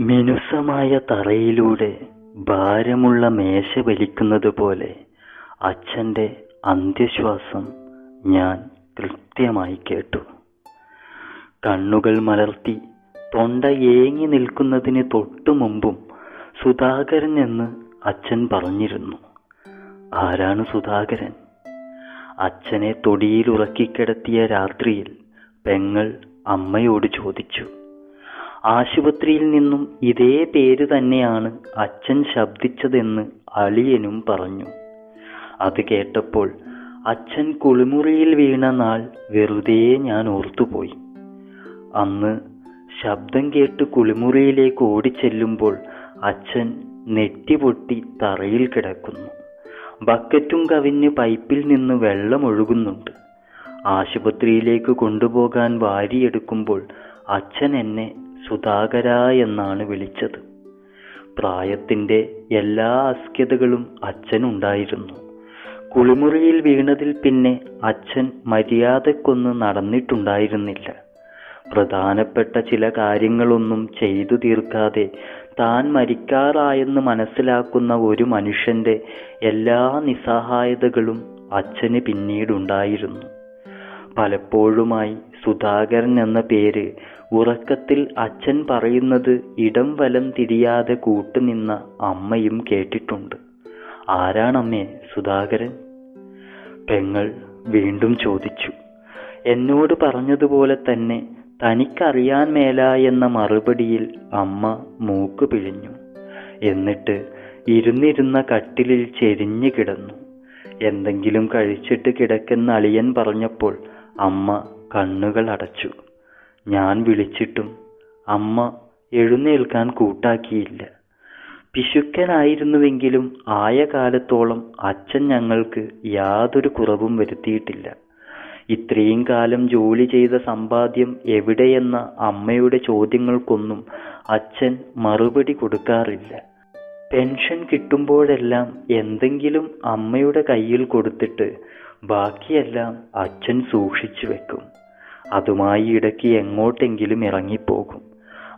മിനുസമായ തറയിലൂടെ ഭാരമുള്ള മേശ വലിക്കുന്നത് പോലെ അച്ഛന്റെ അന്ത്യശ്വാസം ഞാൻ കൃത്യമായി കേട്ടു. കണ്ണുകൾ മലർത്തി തൊണ്ട ഏങ്ങി നിൽക്കുന്നതിന് തൊട്ടു മുമ്പും സുധാകരൻ എന്ന് അച്ഛൻ പറഞ്ഞിരുന്നു. ആരാണ് സുധാകരൻ? അച്ഛനെ തൊടിയിൽ ഉറക്കിക്കിടത്തിയ രാത്രിയിൽ പെങ്ങൾ അമ്മയോട് ചോദിച്ചു. ആശുപത്രിയിൽ നിന്നും ഇതേ പേര് തന്നെയാണ് അച്ഛൻ ശബ്ദിച്ചതെന്ന് അളിയനും പറഞ്ഞു. അത് കേട്ടപ്പോൾ അച്ഛൻ കുളിമുറിയിൽ വീണ നാൾ വെറുതെ ഞാൻ ഓർത്തുപോയി. അന്ന് ശബ്ദം കേട്ട് കുളിമുറിയിലേക്ക് ഓടിച്ചെല്ലുമ്പോൾ അച്ഛൻ നെറ്റിപൊട്ടി തറയിൽ കിടക്കുന്നു. ബക്കറ്റും കവിഞ്ഞ് പൈപ്പിൽ നിന്ന് വെള്ളം ഒഴുകുന്നുണ്ട്. ആശുപത്രിയിലേക്ക് കൊണ്ടുപോകാൻ വാരിയെടുക്കുമ്പോൾ അച്ഛൻ എന്നെ സുധാകര എന്നാണ് വിളിച്ചത്. പ്രായത്തിന്റെ എല്ലാ അസ്ക്യതകളും അച്ഛനുണ്ടായിരുന്നു. കുളിമുറിയിൽ വീണതിൽ പിന്നെ അച്ഛൻ മര്യാദക്കൊന്ന് നടന്നിട്ടുണ്ടായിരുന്നില്ല. പ്രധാനപ്പെട്ട ചില കാര്യങ്ങളൊന്നും ചെയ്തു തീർക്കാതെ താൻ മരിക്കാറായെന്ന് മനസ്സിലാക്കുന്ന ഒരു മനുഷ്യന്റെ എല്ലാ നിസ്സഹായതകളും അച്ഛന് പിന്നീടുണ്ടായിരുന്നു. പലപ്പോഴുമായി സുധാകരൻ എന്ന പേര് ഉറക്കത്തിൽ അച്ഛൻ പറയുന്നത് ഇടം വലം തിരിയാതെ കൂട്ടുനിന്ന അമ്മയും കേട്ടിട്ടുണ്ട്. ആരാണമ്മേ സുധാകരൻ? പെങ്ങൾ വീണ്ടും ചോദിച്ചു. എന്നോട് പറഞ്ഞതുപോലെ തന്നെ തനിക്കറിയാൻ മേല എന്ന മറുപടിയിൽ അമ്മ മൂക്ക് പിഴിഞ്ഞു. എന്നിട്ട് ഇരുന്നിരുന്ന കട്ടിലിൽ ചെരിഞ്ഞു കിടന്നു. എന്തെങ്കിലും കഴിച്ചിട്ട് കിടക്കുന്ന അളിയൻ പറഞ്ഞപ്പോൾ അമ്മ കണ്ണുകൾ അടച്ചു. ഞാൻ വിളിച്ചിട്ടും അമ്മ എഴുന്നേൽക്കാൻ കൂട്ടാക്കിയില്ല. പിശുക്കനായിരുന്നുവെങ്കിലും ആയ കാലത്തോളം അച്ഛൻ ഞങ്ങൾക്ക് യാതൊരു കുറവും വരുത്തിയിട്ടില്ല. ഇത്രയും കാലം ജോലി ചെയ്ത സമ്പാദ്യം എവിടെയെന്ന അമ്മയുടെ ചോദ്യങ്ങൾക്കൊന്നും അച്ഛൻ മറുപടി കൊടുക്കാറില്ല. പെൻഷൻ കിട്ടുമ്പോഴെല്ലാം എന്തെങ്കിലും അമ്മയുടെ കയ്യിൽ കൊടുത്തിട്ട് ബാക്കിയെല്ലാം അച്ഛൻ സൂക്ഷിച്ചു വെക്കും. അതുമായി ഇടയ്ക്ക് എങ്ങോട്ടെങ്കിലും ഇറങ്ങിപ്പോകും.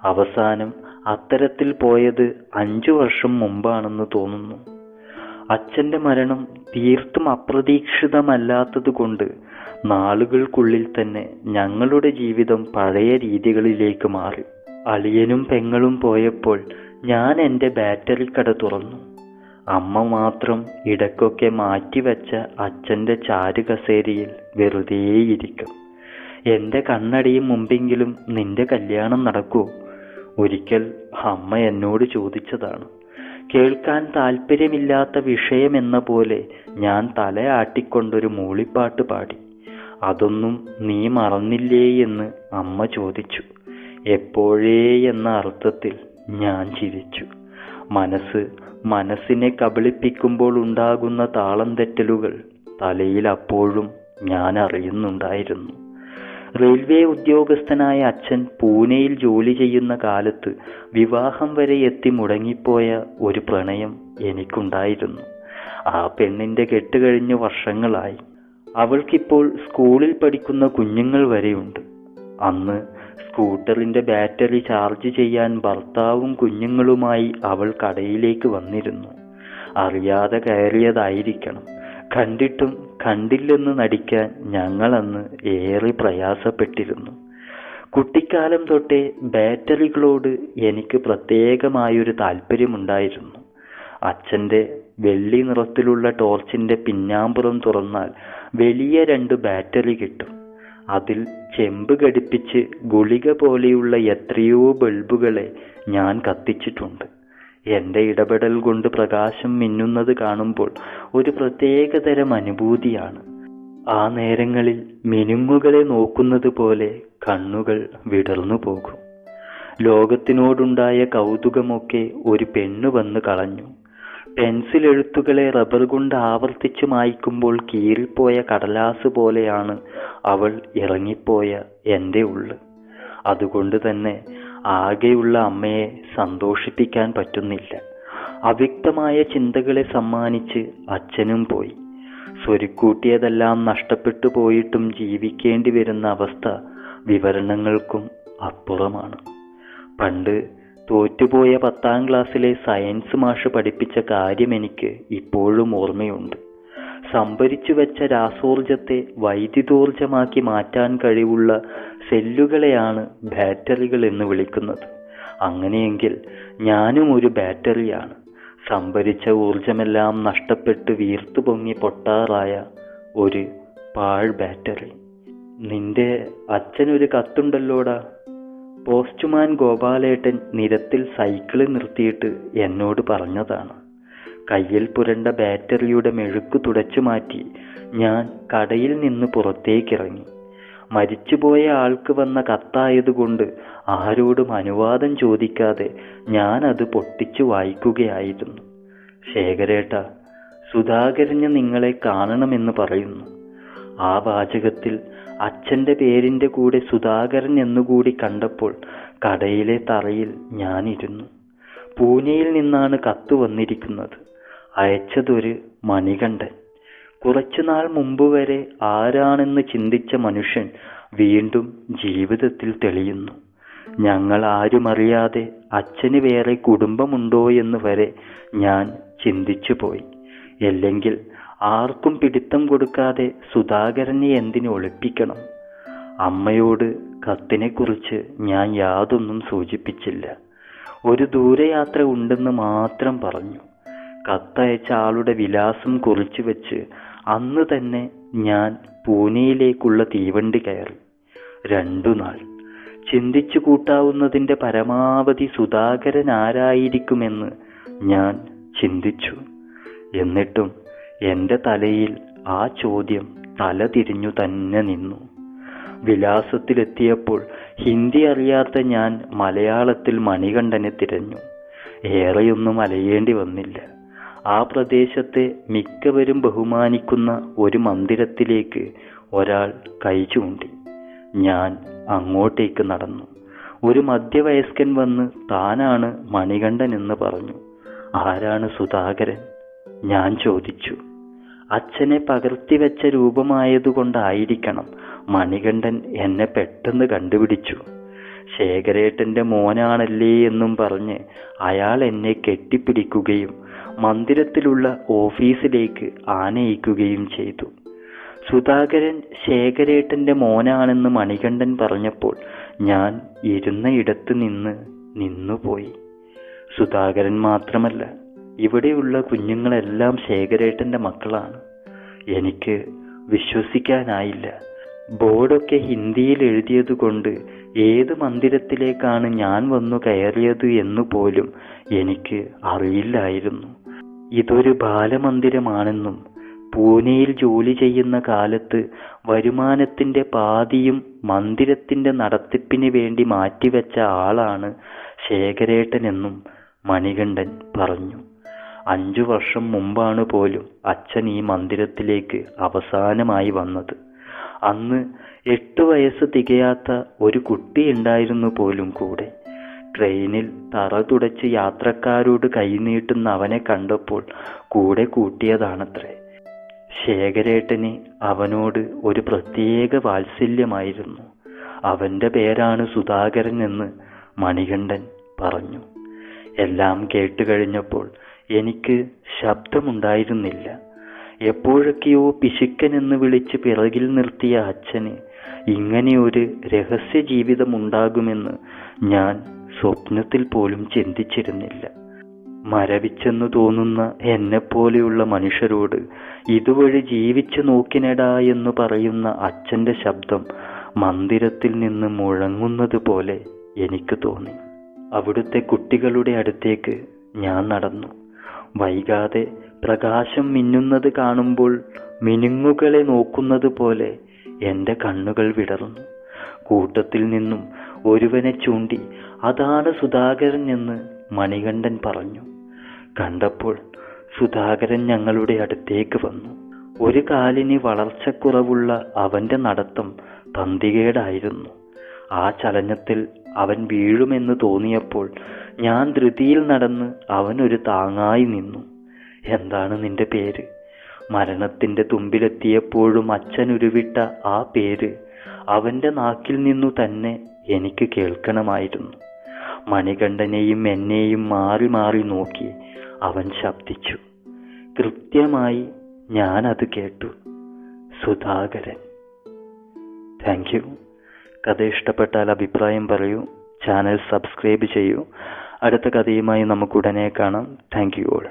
അവസാനം അത്തരത്തിൽ പോയത് അഞ്ചു വർഷം മുമ്പാണെന്ന് തോന്നുന്നു. അച്ഛന്റെ മരണം തീർത്തും അപ്രതീക്ഷിതമല്ലാത്തതുകൊണ്ട് നാളുകൾക്കുള്ളിൽ തന്നെ ഞങ്ങളുടെ ജീവിതം പഴയ രീതികളിലേക്ക് മാറി. അളിയനും പെങ്ങളും പോയപ്പോൾ ഞാൻ എന്റെ ബാറ്ററി കട തുറന്നു. അമ്മ മാത്രം ഇടയ്ക്കൊക്കെ മാറ്റിവെച്ച അച്ഛന്റെ ചാരുകസേരയിൽ വെറുതെയിരിക്കും. എന്റെ കണ്ണടിയും മുമ്പെങ്കിലും നിന്റെ കല്യാണം നടക്കൂ. ഒരിക്കൽ അമ്മ എന്നോട് ചോദിച്ചതാണ്. കേൾക്കാൻ താല്പര്യമില്ലാത്ത വിഷയമെന്ന പോലെ ഞാൻ തലയാട്ടിക്കൊണ്ടൊരു മൂളിപ്പാട്ട് പാടി. അതൊന്നും നീ മറന്നില്ലേ എന്ന് അമ്മ ചോദിച്ചു. എപ്പോഴേ എന്ന അർത്ഥത്തിൽ ഞാൻ ചിരിച്ചു. മനസ്സ് മനസ്സിനെ കബളിപ്പിക്കുമ്പോൾ ഉണ്ടാകുന്ന താളം തെറ്റലുകൾ തലയിൽ അപ്പോഴും ഞാൻ അറിയുന്നുണ്ടായിരുന്നു. റെയിൽവേ ഉദ്യോഗസ്ഥനായ അച്ഛൻ പൂനെയിൽ ജോലി ചെയ്യുന്ന കാലത്ത് വിവാഹം വരെ എത്തി മുടങ്ങിപ്പോയ ഒരു പ്രണയം എനിക്കുണ്ടായിരുന്നു. ആ പെണ്ണിന്റെ കെട്ടുകഴിഞ്ഞ വർഷങ്ങളായി. അവൾക്കിപ്പോൾ സ്കൂളിൽ പഠിക്കുന്ന കുഞ്ഞുങ്ങൾ വരെയുണ്ട്. അന്ന് സ്കൂട്ടറിന്റെ ബാറ്ററി ചാർജ് ചെയ്യാൻ ഭർത്താവും കുഞ്ഞുങ്ങളുമായി അവൾ കടയിലേക്ക് വന്നിരുന്നു. അറിയാതെ കയറിയതായിരിക്കണം. കണ്ടിട്ടും കണ്ടില്ലെന്ന് നടിക്കാൻ ഞങ്ങളന്ന് ഏറെ പ്രയാസപ്പെട്ടിരുന്നു. കുട്ടിക്കാലം തൊട്ടേ ബാറ്ററികളോട് എനിക്ക് പ്രത്യേകമായൊരു താല്പര്യമുണ്ടായിരുന്നു. അച്ഛന്റെ വെള്ളി നിറത്തിലുള്ള ടോർച്ചിന്റെ പിന്നാമ്പുറം തുറന്നാൽ വലിയ രണ്ട് ബാറ്ററി കിട്ടും. അതിൽ ചെമ്പ് ഘടിപ്പിച്ച് ഗുളിക പോലെയുള്ള എത്രയോ ബൾബുകളെ ഞാൻ കത്തിച്ചിട്ടുണ്ട്. എന്റെ ഇടപെടൽ കൊണ്ട് പ്രകാശം മിന്നുന്നത് കാണുമ്പോൾ ഒരു പ്രത്യേകതരം അനുഭൂതിയാണ്. ആ നേരങ്ങളിൽ മിനുങ്ങുകളെ നോക്കുന്നത് പോലെ കണ്ണുകൾ വിടർന്നു പോകും. ലോകത്തിനോടുണ്ടായ കൗതുകമൊക്കെ ഒരു പെണ്ണ് വന്ന് കളഞ്ഞു. പെൻസിൽ എഴുത്തുകളെ റബ്ബർ കൊണ്ട് ആവർത്തിച്ച് മായ്ക്കുമ്പോൾ കീറിപ്പോയ കടലാസ് പോലെയാണ് അവൾ ഇറങ്ങിപ്പോയ എന്റെ ഉള്ള്. അതുകൊണ്ട് തന്നെ ആകെയുള്ള അമ്മയെ സന്തോഷിപ്പിക്കാൻ പറ്റുന്നില്ല. അവ്യക്തമായ ചിന്തകളെ സമ്മാനിച്ച് അച്ഛനും പോയി. സ്വരുക്കൂട്ടിയതെല്ലാം നഷ്ടപ്പെട്ടു പോയിട്ടും ജീവിക്കേണ്ടി വരുന്ന അവസ്ഥ വിവരണങ്ങൾക്കും അപ്പുറമാണ്. പണ്ട് തോറ്റുപോയ പത്താം ക്ലാസ്സിലെ സയൻസ് മാഷ് പഠിപ്പിച്ച കാര്യം എനിക്ക് ഇപ്പോഴും ഓർമ്മയുണ്ട്. സംഭരിച്ചു വെച്ച രാസോർജത്തെ വൈദ്യുതോർജമാക്കി മാറ്റാൻ കഴിവുള്ള സെല്ലുകളെയാണ് ബാറ്ററികൾ എന്ന് വിളിക്കുന്നത്. അങ്ങനെയെങ്കിൽ ഞാനും ഒരു ബാറ്ററിയാണ്. സംഭരിച്ച ഊർജമെല്ലാം നഷ്ടപ്പെട്ട് വീർത്തു പൊങ്ങി പൊട്ടാറായ ഒരു പാഴ് ബാറ്ററി. നിന്റെ അച്ഛനൊരു കത്തുണ്ടല്ലോടാ? പോസ്റ്റ്മാൻ ഗോപാലേട്ടൻ നിരത്തിൽ സൈക്കിൾ നിർത്തിയിട്ട് എന്നോട് പറഞ്ഞതാണ്. കയ്യിൽ പുരണ്ട ബാറ്ററിയുടെ മെഴുക്ക് തുടച്ചു മാറ്റി ഞാൻ കടയിൽ നിന്ന് പുറത്തേക്കിറങ്ങി. മരിച്ചുപോയ ആൾക്ക് വന്ന കത്തായതുകൊണ്ട് ആരോടും അനുവാദം ചോദിക്കാതെ ഞാൻ അത് പൊട്ടിച്ചു വായിക്കുകയായിരുന്നു. ശേഖരേട്ട സുധാകരന് നിങ്ങളെ കാണണമെന്ന് പറയുന്നു. ആ വാചകത്തിൽ അച്ഛന്റെ പേരിന്റെ കൂടെ സുധാകരൻ എന്നുകൂടി കണ്ടപ്പോൾ കടയിലെ തറയിൽ ഞാനിരുന്നു. പൂനെയിൽ നിന്നാണ് കത്ത് വന്നിരിക്കുന്നത്. അയച്ചതൊരു മണികണ്ഠൻ. കുറച്ചുനാൾ മുമ്പ് വരെ ആരാണെന്ന് ചിന്തിച്ച മനുഷ്യൻ വീണ്ടും ജീവിതത്തിൽ തെളിയുന്നു. ഞങ്ങൾ ആരുമറിയാതെ അച്ഛന് വേറെ കുടുംബമുണ്ടോ എന്ന് വരെ ഞാൻ ചിന്തിച്ചു പോയി. അല്ലെങ്കിൽ ആർക്കും പിടിത്തം കൊടുക്കാതെ സുധാകരനെ എന്തിനു ഒളിപ്പിക്കണം? അമ്മയോട് കത്തിനെക്കുറിച്ച് ഞാൻ യാതൊന്നും സൂചിപ്പിച്ചില്ല. ഒരു ദൂരയാത്ര ഉണ്ടെന്ന് മാത്രം പറഞ്ഞു. കത്തയച്ച ആളുടെ വിലാസം കുറിച്ചു വെച്ച് അന്ന് തന്നെ ഞാൻ പൂനെയിലേക്കുള്ള തീവണ്ടി കയറി. രണ്ടു നാൾ ചിന്തിച്ചു കൂട്ടാവുന്നതിന്റെ പരമാവധി സുധാകരൻ ആരായിരിക്കുമെന്ന് ഞാൻ ചിന്തിച്ചു. എന്നിട്ടും എന്റെ തലയിൽ ആ ചോദ്യം തല തിരിഞ്ഞു തന്നെ നിന്നു. വിലാസത്തിലെത്തിയപ്പോൾ ഹിന്ദി അറിയാത്ത ഞാൻ മലയാളത്തിൽ മണികണ്ഠനെ തിരഞ്ഞു. ഏറെയൊന്നും അലയേണ്ടി വന്നില്ല. ആ പ്രദേശത്തെ മിക്കവരും ബഹുമാനിക്കുന്ന ഒരു മന്ദിരത്തിലേക്ക് ഒരാൾ കൈ ചൂണ്ടി. ഞാൻ അങ്ങോട്ടേക്ക് നടന്നു. ഒരു മധ്യവയസ്കൻ വന്ന് താനാണ് മണികണ്ഠൻ എന്ന് പറഞ്ഞു. ആരാണ് സുധാകരൻ? ഞാൻ ചോദിച്ചു. അച്ഛനെ പകർത്തിവെച്ച രൂപമായതുകൊണ്ടായിരിക്കണം മണികണ്ഠൻ എന്നെ പെട്ടെന്ന് കണ്ടുപിടിച്ചു. ശേഖരേട്ടന്റെ മോനാണല്ലേ എന്നും പറഞ്ഞ് അയാൾ എന്നെ കെട്ടിപ്പിടിക്കുകയും മന്ദിരത്തിലുള്ള ഓഫീസിലേക്ക് ആനയിക്കുകയും ചെയ്തു. സുധാകരൻ ശേഖരേട്ടന്റെ മോനാണെന്ന് മണികണ്ഠൻ പറഞ്ഞപ്പോൾ ഞാൻ ഇരുന്ന ഇടത്ത് നിന്ന് നിന്നുപോയി. സുധാകരൻ മാത്രമല്ല ഇവിടെയുള്ള കുഞ്ഞുങ്ങളെല്ലാം ശേഖരേട്ടന്റെ മക്കളാണ്. എനിക്ക് വിശ്വസിക്കാനായില്ല. ബോർഡൊക്കെ ഹിന്ദിയിൽ എഴുതിയതുകൊണ്ട് ഏത് മന്ദിരത്തിലേക്കാണ് ഞാൻ വന്നു കയറിയത് എന്നു പോലും എനിക്ക് അറിയില്ലായിരുന്നു. ഇതൊരു ബാലമന്ദിരമാണെന്നും പൂനെയിൽ ജോലി ചെയ്യുന്ന കാലത്ത് വരുമാനത്തിന്റെ പാതിയും മന്ദിരത്തിന്റെ നടത്തിപ്പിന് വേണ്ടി മാറ്റിവെച്ച ആളാണ് ശേഖരേട്ടനെന്നും മണികണ്ഠൻ പറഞ്ഞു. അഞ്ചു വർഷം മുമ്പാണ് പോലും അച്ഛൻ ഈ മന്ദിരത്തിലേക്ക് അവസാനമായി വന്നത്. അന്ന് എട്ടു വയസ്സ് തികയാത്ത ഒരു കുട്ടിയുണ്ടായിരുന്നു പോലും കൂടെ. ട്രെയിനിൽ തറ തുടച്ച് യാത്രക്കാരോട് കൈനീട്ടുന്ന അവനെ കണ്ടപ്പോൾ കൂടെ കൂട്ടിയതാണത്രേ. ശേഖരേട്ടന് അവനോട് ഒരു പ്രത്യേക വാത്സല്യമായിരുന്നു. അവന്റെ പേരാണ് സുധാകരൻ എന്ന് മണികണ്ഠൻ പറഞ്ഞു. എല്ലാം കേട്ടുകഴിഞ്ഞപ്പോൾ എനിക്ക് ശബ്ദമുണ്ടായിരുന്നില്ല. എപ്പോഴൊക്കെയോ പിശുക്കൻ എന്ന് വിളിച്ച് പിറകിൽ നിർത്തിയ അച്ഛന് ഇങ്ങനെയൊരു രഹസ്യ ജീവിതമുണ്ടാകുമെന്ന് ഞാൻ സ്വപ്നത്തിൽ പോലും ചിന്തിച്ചിരുന്നില്ല. മരവിച്ചെന്നു തോന്നുന്ന എന്നെപ്പോലെയുള്ള മനുഷ്യരോട് ഇതുവഴി ജീവിച്ചു നോക്കിനടാ എന്ന് പറയുന്ന അച്ഛന്റെ ശബ്ദം മന്ദിരത്തിൽ നിന്ന് മുഴങ്ങുന്നത് പോലെ എനിക്ക് തോന്നി. അവിടുത്തെ കുട്ടികളുടെ അടുത്തേക്ക് ഞാൻ നടന്നു. വൈകാതെ പ്രകാശം മിന്നുന്നത് കാണുമ്പോൾ മിനുങ്ങുകളെ നോക്കുന്നത് പോലെ എന്റെ കണ്ണുകൾ വിടർന്നു. കൂട്ടത്തിൽ നിന്നും ഒരുവനെ ചൂണ്ടി അതാണ് സുധാകരൻ എന്ന് മണികണ്ഠൻ പറഞ്ഞു. കണ്ടപ്പോൾ സുധാകരൻ ഞങ്ങളുടെ അടുത്തേക്ക് വന്നു. ഒരു കാലിന് വളർച്ചക്കുറവുള്ള അവന്റെ നടത്തം തന്തികേടായിരുന്നു ആ ചലനത്തിൽ അവൻ വീഴുമെന്ന് തോന്നിയപ്പോൾ ഞാൻ ധൃതിയിൽ നടന്ന് അവനൊരു താങ്ങായി നിന്നു. എന്താണ് നിന്റെ പേര്? മരണത്തിന്റെ തുമ്പിലെത്തിയപ്പോഴും അച്ഛൻ ഉരുവിട്ട ആ പേര് അവന്റെ നാക്കിൽ നിന്നു തന്നെ എനിക്ക് കേൾക്കണമായിരുന്നു. മണികണ്ഠനെയും എന്നെയും മാറി മാറി നോക്കി അവൻ ശബ്ദിച്ചു. കൃത്യമായി ഞാനത് കേട്ടു. സുധാകരൻ. താങ്ക് യു കഥ ഇഷ്ടപ്പെട്ടാൽ അഭിപ്രായം പറയൂ. ചാനൽ സബ്സ്ക്രൈബ് ചെയ്യൂ. അടുത്ത കഥയുമായി നമുക്ക് ഉടനെ കാണാം. Thank you all